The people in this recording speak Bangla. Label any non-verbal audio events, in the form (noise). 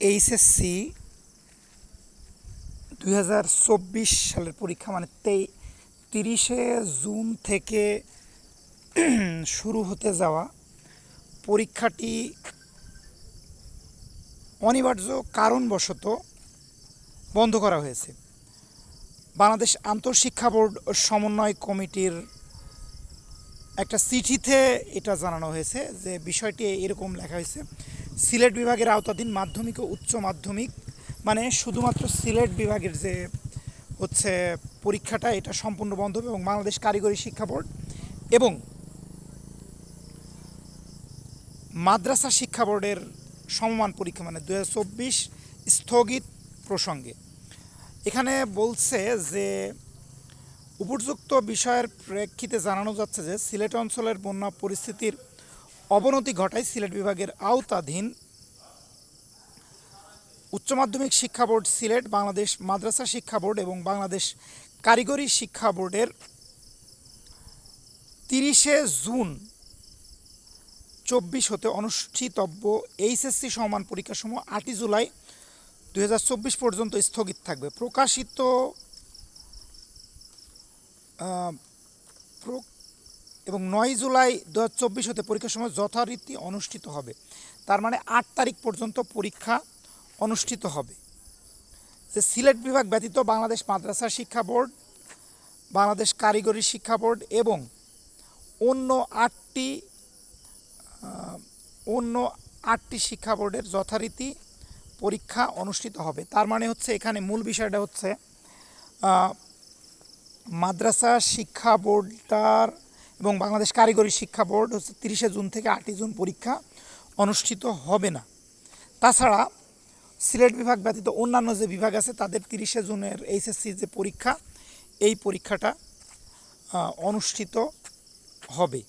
এইচএসসি দুই হাজার চব্বিশ সালের পরীক্ষা মানে তেই, তিরিশে জুন থেকে (clears throat) শুরু হতে যাওয়া পরীক্ষাটি অনিবার্য কারণবশত বন্ধ করা হয়েছে। বাংলাদেশ আন্তঃশিক্ষা বোর্ড সমন্বয় কমিটির একটা চিঠিতে এটা জানানো হয়েছে যে বিষয়টি এরকম লেখা হয়েছে সিলেট বিভাগের আওতাধীন মাধ্যমিক ও উচ্চ মাধ্যমিক মানে শুধুমাত্র সিলেট বিভাগের যে হচ্ছে পরীক্ষাটা, এটা সম্পূর্ণ বন্ধ হবে এবং বাংলাদেশ কারিগরি শিক্ষা বোর্ড এবং মাদ্রাসা শিক্ষা বোর্ডের সমমান পরীক্ষা মানে দু হাজার চব্বিশ স্থগিত প্রসঙ্গে। এখানে বলছে যে, উপযুক্ত বিষয়ের প্রেক্ষিতে জানানো যাচ্ছে যে, সিলেট অঞ্চলের বন্যা পরিস্থিতির অবনতি ঘটায় সিলেট বিভাগের আওতাধীন উচ্চ মাধ্যমিক শিক্ষা বোর্ড সিলেট, বাংলাদেশ মাদ্রাসা শিক্ষা বোর্ড এবং বাংলাদেশ কারিগরি শিক্ষা বোর্ডের তিরিশে জুন চব্বিশ হতে অনুষ্ঠিতব্য এইচএসসি সমান পরীক্ষাসমূহ আটই জুলাই দু হাজার চব্বিশ পর্যন্ত স্থগিত থাকবে। প্রকাশিত এবং নয় জুলাই দু হাজার চব্বিশ হতে পরীক্ষার সময় যথারীতি অনুষ্ঠিত হবে। তার মানে আট তারিখ পর্যন্ত পরীক্ষা অনুষ্ঠিত হবে। যে সিলেট বিভাগ ব্যতীত বাংলাদেশ মাদ্রাসা শিক্ষা বোর্ড, বাংলাদেশ কারিগরি শিক্ষা বোর্ড এবং অন্য আটটি অন্য আটটি শিক্ষা বোর্ডের যথারীতি পরীক্ষা অনুষ্ঠিত হবে। তার মানে হচ্ছে এখানে মূল বিষয়টা হচ্ছে মাদ্রাসা শিক্ষা বোর্ডটার এবং বাংলাদেশ কারিগরি শিক্ষা বোর্ড হচ্ছে তিরিশে জুন থেকে আটই জুন পরীক্ষা অনুষ্ঠিত হবে না। তাছাড়া সিলেট বিভাগ ব্যতীত অন্যান্য যে বিভাগ আছে, তাদের তিরিশে জুনের এইচএসসি যে পরীক্ষা, এই পরীক্ষাটা অনুষ্ঠিত হবে।